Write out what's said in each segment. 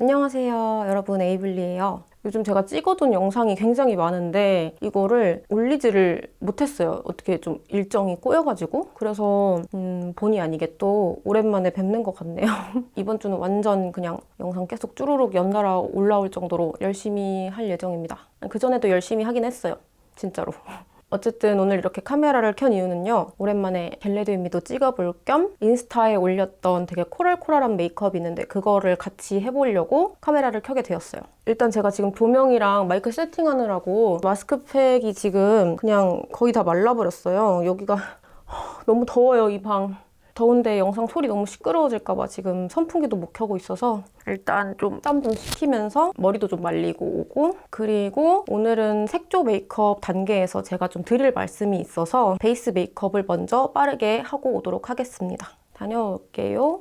안녕하세요 여러분 에이블리예요. 요즘 제가 찍어둔 영상이 굉장히 많은데 이거를 올리지를 못했어요. 어떻게 좀 일정이 꼬여가지고. 그래서 음, 본의 아니게 또 오랜만에 뵙는 것 같네요. 이번 주는 완전 그냥 영상 계속 쭈루룩 연달아 올라올 정도로 열심히 할 예정입니다. 그전에도 열심히 하긴 했어요 진짜로 어쨌든 오늘 이렇게 카메라를 켠 이유는요. 오랜만에 겟레드미도 찍어볼 겸 인스타에 올렸던 되게 코랄코랄한 메이크업이 있는데 그거를 같이 해보려고 카메라를 켜게 되었어요. 일단 제가 지금 조명이랑 마이크 세팅하느라고 마스크팩이 지금 그냥 거의 다 말라버렸어요. 여기가 너무 더워요, 이 방. 더운데 영상 소리 너무 시끄러워질까봐 지금 선풍기도 못 켜고 있어서 일단 좀 땀 좀 식히면서 머리도 좀 말리고 오고 그리고 오늘은 색조 메이크업 단계에서 제가 좀 드릴 말씀이 있어서 베이스 메이크업을 먼저 빠르게 하고 오도록 하겠습니다. 다녀올게요.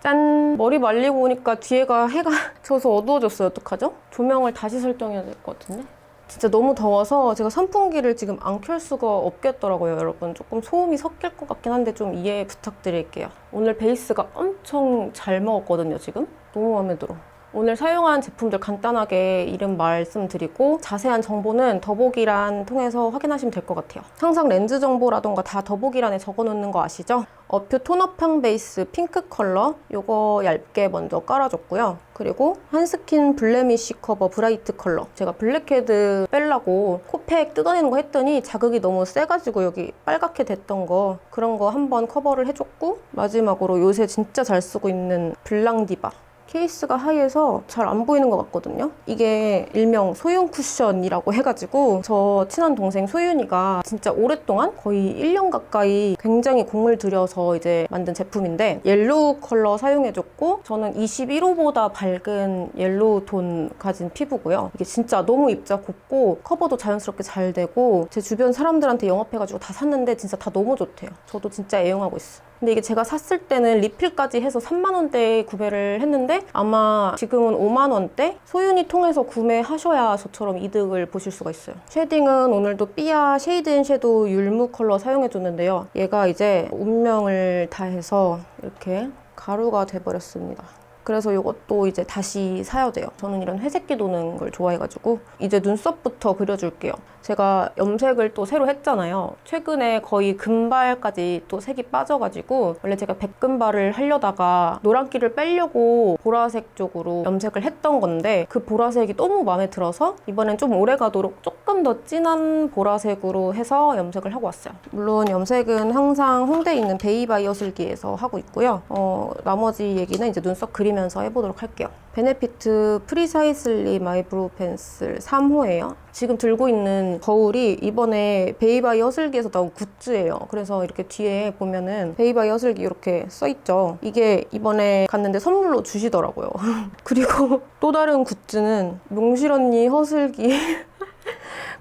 짠! 머리 말리고 오니까 뒤에가 해가 져서 어두워졌어요. 어떡하죠? 조명을 다시 설정해야 될 것 같은데? 진짜 너무 더워서 제가 선풍기를 지금 안 켤 수가 없겠더라고요, 여러분. 조금 소음이 섞일 것 같긴 한데 좀 이해 부탁드릴게요. 오늘 베이스가 엄청 잘 먹었거든요, 지금. 너무 마음에 들어. 오늘 사용한 제품들 간단하게 이름 말씀드리고 자세한 정보는 더보기란 통해서 확인하시면 될 것 같아요. 항상 렌즈 정보라던가 다 더보기란에 적어놓는 거 아시죠? 어퓨 톤업향 베이스 핑크 컬러 요거 얇게 먼저 깔아줬고요. 그리고 한스킨 블레미쉬 커버 브라이트 컬러 제가 블랙헤드 빼려고 코팩 뜯어내는 거 했더니 자극이 너무 세가지고 여기 빨갛게 됐던 거 그런 거 한번 커버를 해줬고 마지막으로 요새 진짜 잘 쓰고 있는 블랑디바 케이스가 하얘서 잘 안 보이는 것 같거든요. 이게 일명 소윤 쿠션이라고 해가지고 저 친한 동생 소윤이가 진짜 오랫동안 거의 1년 가까이 굉장히 공을 들여서 이제 만든 제품인데 옐로우 컬러 사용해줬고 저는 21호보다 밝은 옐로우 톤 가진 피부고요. 이게 진짜 너무 입자 곱고 커버도 자연스럽게 잘 되고 제 주변 사람들한테 영업해가지고 다 샀는데 진짜 다 너무 좋대요. 저도 진짜 애용하고 있어요. 근데 이게 제가 샀을 때는 리필까지 해서 3만 원대에 구매를 했는데 아마 지금은 5만 원대 소윤이 통해서 구매하셔야 저처럼 이득을 보실 수가 있어요. 쉐딩은 오늘도 삐아 쉐이드 앤 섀도우 율무 컬러 사용해줬는데요. 얘가 이제 운명을 다해서 이렇게 가루가 돼버렸습니다. 그래서 이것도 이제 다시 사야 돼요. 저는 이런 회색기 도는 걸 좋아해가지고 이제 눈썹부터 그려줄게요. 제가 염색을 또 새로 했잖아요. 최근에 거의 금발까지 또 색이 빠져가지고 원래 제가 백금발을 하려다가 노란기를 빼려고 보라색 쪽으로 염색을 했던 건데 그 보라색이 너무 마음에 들어서 이번엔 좀 오래 가도록 조금 더 진한 보라색으로 해서 염색을 하고 왔어요. 물론 염색은 항상 홍대에 있는 베이바이 어 슬기에서 하고 있고요. 어, 나머지 얘기는 이제 눈썹 그리면서 해보도록 할게요. 베네피트 프리사이슬리 마이브로우 펜슬 3호예요. 지금 들고 있는 거울이 이번에 베이바이 허슬기에서 나온 굿즈예요. 그래서 이렇게 뒤에 보면은 베이바이 허슬기 이렇게 써있죠. 이게 이번에 갔는데 선물로 주시더라고요. 그리고 또 다른 굿즈는 용실 언니 허슬기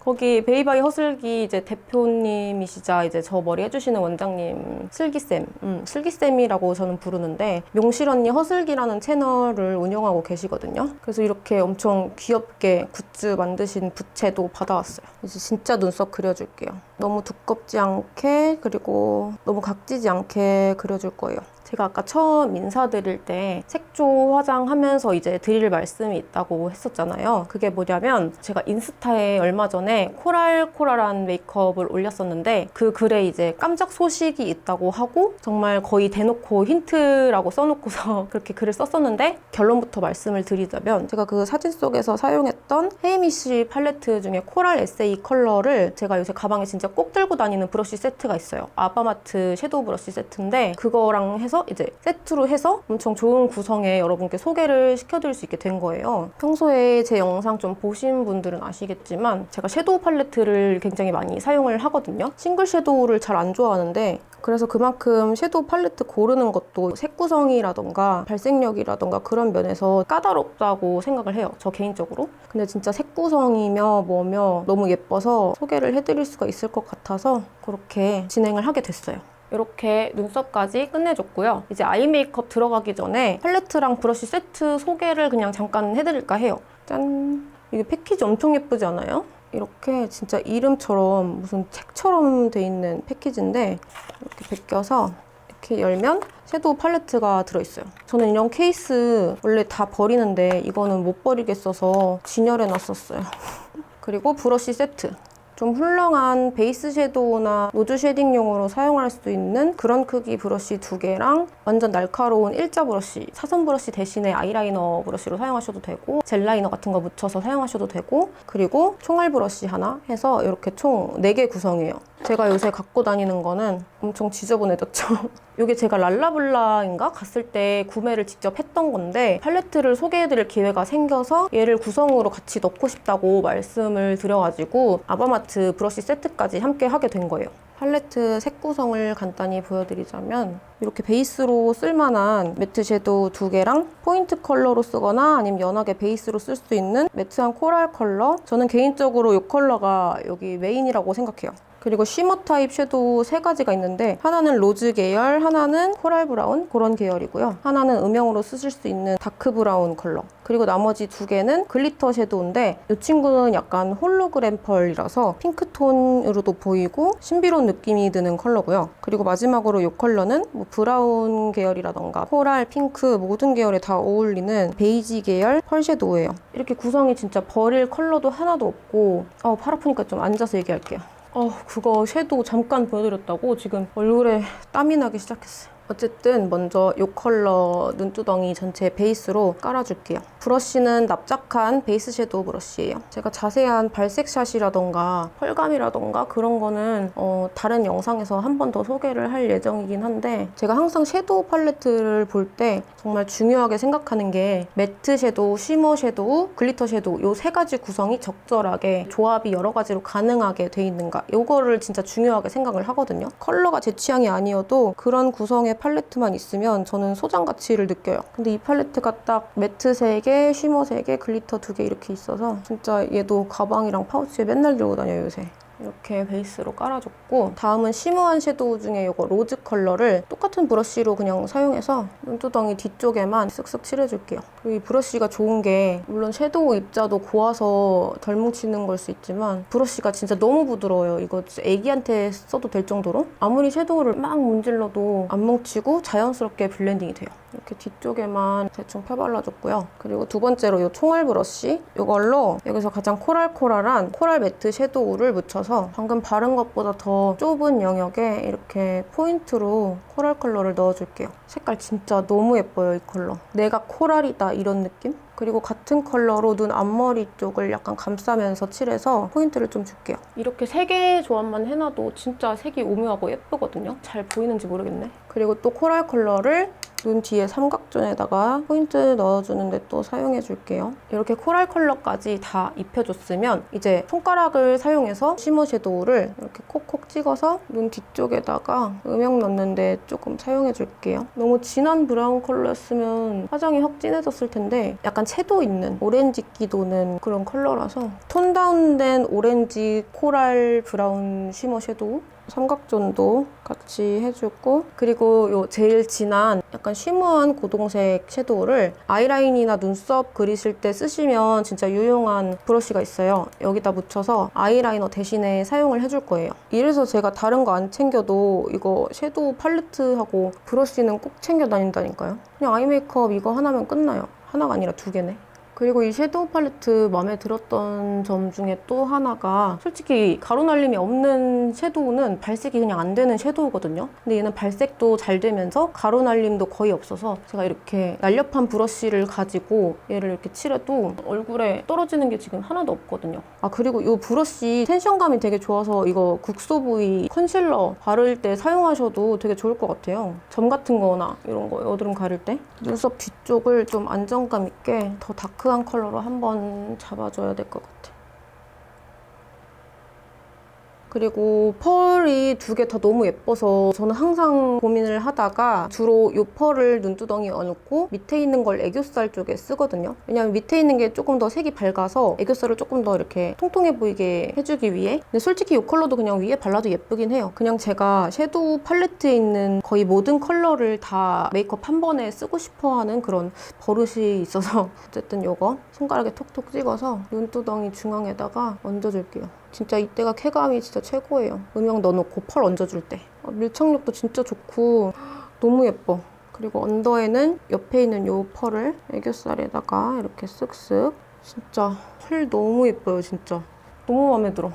거기 베이바이 허슬기 이제 대표님이시자 이제 저 머리 해주시는 원장님 슬기쌤, 음, 슬기쌤이라고 저는 부르는데 명실 언니 허슬기라는 채널을 운영하고 계시거든요. 그래서 이렇게 엄청 귀엽게 굿즈 만드신 부채도 받아왔어요. 이제 진짜 눈썹 그려줄게요. 너무 두껍지 않게 그리고 너무 각지지 않게 그려줄 거예요. 제가 아까 처음 인사드릴 때 색조 화장하면서 이제 드릴 말씀이 있다고 했었잖아요. 그게 뭐냐면 제가 인스타에 얼마 전에 코랄코랄한 메이크업을 올렸었는데 그 글에 이제 깜짝 소식이 있다고 하고 정말 거의 대놓고 힌트라고 써놓고서 그렇게 글을 썼었는데 결론부터 말씀을 드리자면 제가 그 사진 속에서 사용했던 헤이미쉬 팔레트 중에 코랄 에세이 컬러를 제가 요새 가방에 진짜 꼭 들고 다니는 브러쉬 세트가 있어요. 아바마트 섀도우 브러쉬 세트인데 그거랑 해서 이제 세트로 해서 엄청 좋은 구성에 여러분께 소개를 시켜드릴 수 있게 된 거예요. 평소에 제 영상 좀 보신 분들은 아시겠지만 제가 섀도우 팔레트를 굉장히 많이 사용을 하거든요. 싱글 섀도우를 잘 안 좋아하는데 그래서 그만큼 섀도우 팔레트 고르는 것도 색 구성이라던가 발색력이라던가 그런 면에서 까다롭다고 생각을 해요. 저 개인적으로. 근데 진짜 색 구성이며 뭐며 너무 예뻐서 소개를 해드릴 수가 있을 것 같아서 그렇게 진행을 하게 됐어요. 이렇게 눈썹까지 끝내줬고요. 이제 아이 메이크업 들어가기 전에 팔레트랑 브러쉬 세트 소개를 그냥 잠깐 해드릴까 해요. 짠! 이게 패키지 엄청 예쁘지 않아요? 이렇게 진짜 이름처럼 무슨 책처럼 돼 있는 패키지인데 이렇게 벗겨서 이렇게 열면 섀도우 팔레트가 들어있어요. 저는 이런 케이스 원래 다 버리는데 이거는 못 버리겠어서 진열해 놨었어요. 그리고 브러쉬 세트. 좀 훌렁한 베이스 섀도우나 노즈 쉐딩용으로 사용할 수 있는 그런 크기 브러쉬 두 개랑 완전 날카로운 일자 브러쉬, 사선 브러쉬 대신에 아이라이너 브러쉬로 사용하셔도 되고 젤 라이너 같은 거 묻혀서 사용하셔도 되고 그리고 총알 브러쉬 하나 해서 이렇게 총 4개 구성이에요. 제가 요새 갖고 다니는 거는 엄청 지저분해졌죠. 이게 제가 랄라블라인가 갔을 때 구매를 직접 했던 건데 팔레트를 소개해드릴 기회가 생겨서 얘를 구성으로 같이 넣고 싶다고 말씀을 드려가지고 아바마트 브러쉬 세트까지 함께 하게 된 거예요. 팔레트 색 구성을 간단히 보여드리자면 이렇게 베이스로 쓸만한 매트 섀도우 두 개랑 포인트 컬러로 쓰거나 아니면 연하게 베이스로 쓸 수 있는 매트한 코랄 컬러 저는 개인적으로 이 컬러가 여기 메인이라고 생각해요. 그리고 쉬머 타입 섀도우 세 가지가 있는데 하나는 로즈 계열, 하나는 코랄 브라운 그런 계열이고요. 하나는 음영으로 쓰실 수 있는 다크 브라운 컬러. 그리고 나머지 두 개는 글리터 섀도우인데 이 친구는 약간 홀로그램 펄이라서 핑크톤으로도 보이고 신비로운 느낌이 드는 컬러고요. 그리고 마지막으로 이 컬러는 뭐 브라운 계열이라던가 코랄, 핑크 모든 계열에 다 어울리는 베이지 계열 펄 섀도우예요. 이렇게 구성이 진짜 버릴 컬러도 하나도 없고 어, 팔 아프니까 좀 앉아서 얘기할게요. 어, 그거 섀도우 잠깐 보여드렸다고 지금 얼굴에 땀이 나기 시작했어요. 어쨌든 먼저 이 컬러 눈두덩이 전체 베이스로 깔아줄게요. 브러쉬는 납작한 베이스 섀도우 브러쉬예요. 제가 자세한 발색샷이라던가 펄감이라던가 그런 거는 어, 다른 영상에서 한 번 더 소개를 할 예정이긴 한데 제가 항상 섀도우 팔레트를 볼 때 정말 중요하게 생각하는 게 매트 섀도우, 쉬머 섀도우, 글리터 섀도우 이세 가지 구성이 적절하게 조합이 여러 가지로 가능하게 돼 있는가 이거를 진짜 중요하게 생각을 하거든요. 컬러가 제 취향이 아니어도 그런 구성의 팔레트만 있으면 저는 소장 가치를 느껴요. 근데 이 팔레트가 딱 매트 3개, 쉬머 3개, 글리터 2개 이렇게 있어서 진짜 얘도 가방이랑 파우치에 맨날 들고 다녀요 요새. 이렇게 베이스로 깔아줬고 다음은 시무한 섀도우 중에 이거 로즈 컬러를 똑같은 브러쉬로 그냥 사용해서 눈두덩이 뒤쪽에만 쓱쓱 칠해줄게요. 이 브러쉬가 좋은 게 물론 섀도우 입자도 고와서 덜 뭉치는 걸 수 있지만 브러쉬가 진짜 너무 부드러워요. 이거 애기한테 써도 될 정도로 아무리 섀도우를 막 문질러도 안 뭉치고 자연스럽게 블렌딩이 돼요. 이렇게 뒤쪽에만 대충 펴발라줬고요. 그리고 두 번째로 이 총알 브러쉬 이걸로 여기서 가장 코랄코랄한 코랄 매트 섀도우를 묻혀서 방금 바른 것보다 더 좁은 영역에 이렇게 포인트로 코랄 컬러를 넣어줄게요. 색깔 진짜 너무 예뻐요, 이 컬러. 내가 코랄이다 이런 느낌? 그리고 같은 컬러로 눈 앞머리 쪽을 약간 감싸면서 칠해서 포인트를 좀 줄게요. 이렇게 세 개의 조합만 해놔도 진짜 색이 오묘하고 예쁘거든요. 잘 보이는지 모르겠네. 그리고 또 코랄 컬러를 눈 뒤에 삼각존에다가 포인트 넣어주는데 또 사용해줄게요. 이렇게 코랄 컬러까지 다 입혀줬으면 이제 손가락을 사용해서 시머 섀도우를 이렇게 콕콕 찍어서 눈 뒤쪽에다가 음영 넣는데 조금 사용해줄게요. 너무 진한 브라운 컬러였으면 화장이 확 진해졌을 텐데 약간 채도 있는 오렌지 기 도는 그런 컬러라서 톤 다운된 오렌지 코랄 브라운 시머 섀도우 삼각존도 같이 해주고 그리고 요 제일 진한 약간 쉬머한 고동색 섀도우를 아이라인이나 눈썹 그리실 때 쓰시면 진짜 유용한 브러쉬가 있어요. 여기다 묻혀서 아이라이너 대신에 사용을 해줄 거예요. 이래서 제가 다른 거 안 챙겨도 이거 섀도우 팔레트하고 브러쉬는 꼭 챙겨 다닌다니까요. 그냥 아이 메이크업 이거 하나면 끝나요. 하나가 아니라 두 개네. 그리고 이 섀도우 팔레트 마음에 들었던 점 중에 또 하나가 솔직히 가루 날림이 없는 섀도우는 발색이 그냥 안 되는 섀도우거든요. 근데 얘는 발색도 잘 되면서 가루 날림도 거의 없어서 제가 이렇게 날렵한 브러쉬를 가지고 얘를 이렇게 칠해도 얼굴에 떨어지는 게 지금 하나도 없거든요. 아 그리고 이 브러쉬 텐션감이 되게 좋아서 이거 국소 부위 컨실러 바를 때 사용하셔도 되게 좋을 것 같아요. 점 같은 거나 이런 거 여드름 가릴 때 눈썹 뒤쪽을 좀 안정감 있게 더 다크 한 컬러로 한번 잡아줘야 될 것 같아. 그리고 펄이 두 개 다 너무 예뻐서 저는 항상 고민을 하다가 주로 이 펄을 눈두덩이에 얹고 밑에 있는 걸 애교살 쪽에 쓰거든요. 왜냐면 밑에 있는 게 조금 더 색이 밝아서 애교살을 조금 더 이렇게 통통해 보이게 해주기 위해 근데 솔직히 이 컬러도 그냥 위에 발라도 예쁘긴 해요. 그냥 제가 섀도우 팔레트에 있는 거의 모든 컬러를 다 메이크업 한 번에 쓰고 싶어하는 그런 버릇이 있어서 어쨌든 이거 손가락에 톡톡 찍어서 눈두덩이 중앙에다가 얹어줄게요. 진짜 이때가 쾌감이 진짜 최고예요. 음영 넣어놓고 펄 얹어줄 때. 아, 밀착력도 진짜 좋고 너무 예뻐. 그리고 언더에는 옆에 있는 요 펄을 애교살에다가 이렇게 쓱쓱. 진짜 펄 너무 예뻐요, 진짜. 너무 마음에 들어.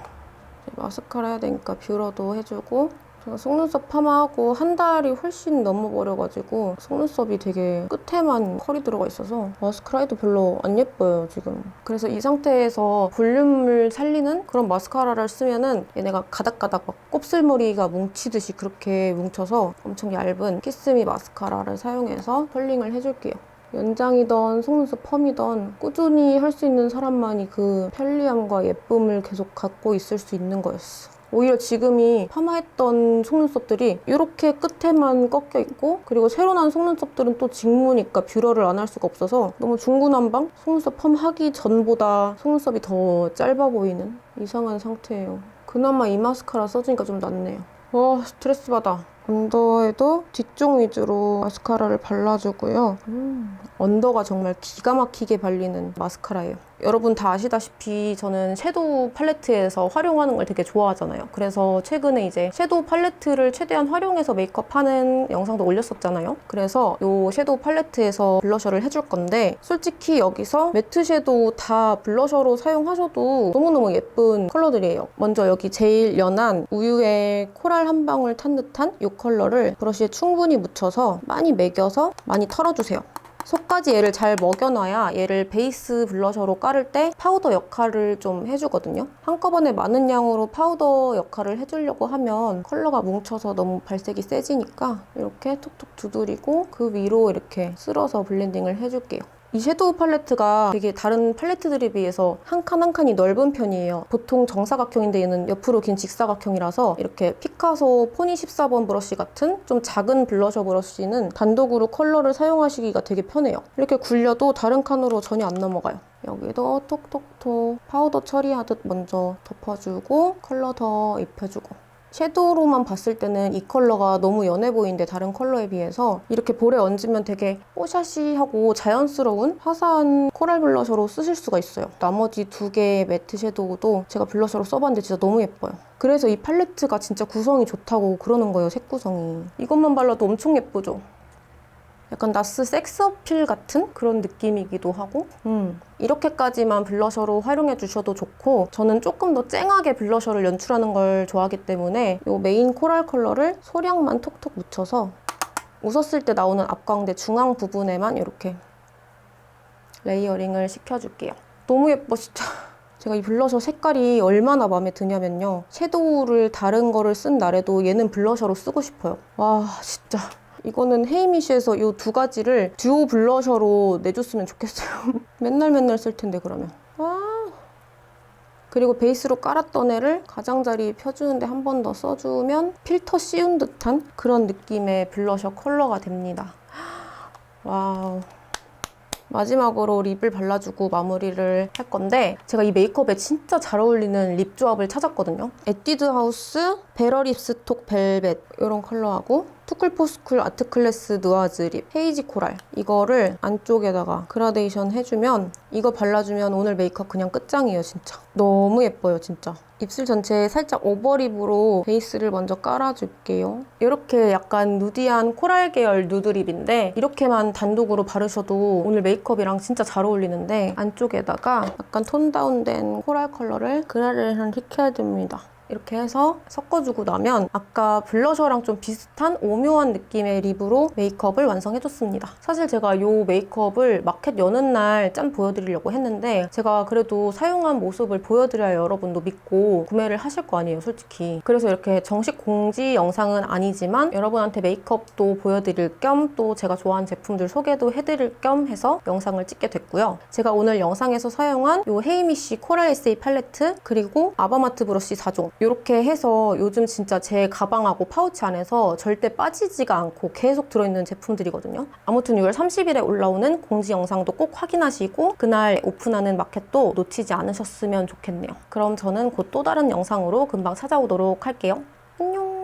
마스카라 해야 되니까 뷰러도 해주고 제가 속눈썹 파마하고 한 달이 훨씬 넘어버려가지고 속눈썹이 되게 끝에만 컬이 들어가 있어서 마스카라 해도 별로 안 예뻐요 지금 그래서 이 상태에서 볼륨을 살리는 그런 마스카라를 쓰면은 얘네가 가닥가닥 막 곱슬머리가 뭉치듯이 그렇게 뭉쳐서 엄청 얇은 키스미 마스카라를 사용해서 컬링을 해줄게요 연장이던 속눈썹 펌이던 꾸준히 할 수 있는 사람만이 그 편리함과 예쁨을 계속 갖고 있을 수 있는 거였어. 오히려 지금이 파마했던 속눈썹들이 이렇게 끝에만 꺾여 있고 그리고 새로 난 속눈썹들은 또 직무니까 뷰러를 안 할 수가 없어서 너무 중구난방 속눈썹 펌 하기 전보다 속눈썹이 더 짧아 보이는 이상한 상태예요. 그나마 이 마스카라 써주니까 좀 낫네요. 와 스트레스 받아. 언더에도 뒤쪽 위주로 마스카라를 발라주고요. 음, 언더가 정말 기가 막히게 발리는 마스카라예요. 여러분 다 아시다시피 저는 섀도우 팔레트에서 활용하는 걸 되게 좋아하잖아요. 그래서 최근에 이제 섀도우 팔레트를 최대한 활용해서 메이크업 하는 영상도 올렸었잖아요. 그래서 이 섀도우 팔레트에서 블러셔를 해줄 건데 솔직히 여기서 매트 섀도우 다 블러셔로 사용하셔도 너무너무 예쁜 컬러들이에요. 먼저 여기 제일 연한 우유에 코랄 한 방울 탄 듯한 이 컬러를 브러쉬에 충분히 묻혀서 많이 매겨서 많이 털어주세요. 속까지 얘를 잘 먹여놔야 얘를 베이스 블러셔로 깔을 때 파우더 역할을 좀 해주거든요. 한꺼번에 많은 양으로 파우더 역할을 해주려고 하면 컬러가 뭉쳐서 너무 발색이 세지니까 이렇게 톡톡 두드리고 그 위로 이렇게 쓸어서 블렌딩을 해줄게요. 이 섀도우 팔레트가 되게 다른 팔레트들에 비해서 한 칸 한 칸이 넓은 편이에요. 보통 정사각형인데 얘는 옆으로 긴 직사각형이라서 이렇게 피카소 포니 14번 브러쉬 같은 좀 작은 블러셔 브러쉬는 단독으로 컬러를 사용하시기가 되게 편해요. 이렇게 굴려도 다른 칸으로 전혀 안 넘어가요. 여기도 톡톡톡 파우더 처리하듯 먼저 덮어주고 컬러 더 입혀주고 섀도우로만 봤을 때는 이 컬러가 너무 연해 보이는데 다른 컬러에 비해서 이렇게 볼에 얹으면 되게 뽀샤시하고 자연스러운 화사한 코랄 블러셔로 쓰실 수가 있어요. 나머지 두 개의 매트 섀도우도 제가 블러셔로 써봤는데 진짜 너무 예뻐요. 그래서 이 팔레트가 진짜 구성이 좋다고 그러는 거예요, 색 구성이. 이것만 발라도 엄청 예쁘죠? 약간 나스 섹스 어필 같은 그런 느낌이기도 하고 음, 이렇게까지만 블러셔로 활용해 주셔도 좋고 저는 조금 더 쨍하게 블러셔를 연출하는 걸 좋아하기 때문에 이 메인 코랄 컬러를 소량만 톡톡 묻혀서 웃었을 때 나오는 앞광대 중앙 부분에만 이렇게 레이어링을 시켜줄게요. 너무 예뻐 진짜. 제가 이 블러셔 색깔이 얼마나 마음에 드냐면요. 섀도우를 다른 거를 쓴 날에도 얘는 블러셔로 쓰고 싶어요. 와 진짜. 이거는 헤이미쉬에서 이 두 가지를 듀오 블러셔로 내줬으면 좋겠어요. 맨날 맨날 쓸 텐데 그러면. 와. 그리고 베이스로 깔았던 애를 가장자리 펴주는데 한 번 더 써주면 필터 씌운 듯한 그런 느낌의 블러셔 컬러가 됩니다. 와우. 마지막으로 립을 발라주고 마무리를 할 건데 제가 이 메이크업에 진짜 잘 어울리는 립 조합을 찾았거든요. 에뛰드 하우스 베러 립스톡 벨벳 이런 컬러하고 투쿨포스쿨 아트클래스 누아즈 립 헤이지 코랄. 이거를 안쪽에다가 그라데이션 해주면 이거 발라주면 오늘 메이크업 그냥 끝장이에요 진짜. 너무 예뻐요 진짜. 입술 전체에 살짝 오버립으로 베이스를 먼저 깔아줄게요. 이렇게 약간 누디한 코랄 계열 누드립인데 이렇게만 단독으로 바르셔도 오늘 메이크업이랑 진짜 잘 어울리는데 안쪽에다가 약간 톤 다운된 코랄 컬러를 그라데이션 시켜야 됩니다 이렇게 해서 섞어주고 나면 아까 블러셔랑 좀 비슷한 오묘한 느낌의 립으로 메이크업을 완성해줬습니다. 사실 제가 이 메이크업을 마켓 여는 날 짠 보여드리려고 했는데 제가 그래도 사용한 모습을 보여드려야 여러분도 믿고 구매를 하실 거 아니에요, 솔직히. 그래서 이렇게 정식 공지 영상은 아니지만 여러분한테 메이크업도 보여드릴 겸 또 제가 좋아하는 제품들 소개도 해드릴 겸 해서 영상을 찍게 됐고요. 제가 오늘 영상에서 사용한 이 헤이미쉬 코랄 에세이 팔레트 그리고 아바마트 브러쉬 4종 이렇게 해서 요즘 진짜 제 가방하고 파우치 안에서 절대 빠지지가 않고 계속 들어있는 제품들이거든요. 아무튼 6월 30일에 올라오는 공지 영상도 꼭 확인하시고 그날 오픈하는 마켓도 놓치지 않으셨으면 좋겠네요. 그럼 저는 곧 또 다른 영상으로 금방 찾아오도록 할게요. 안녕!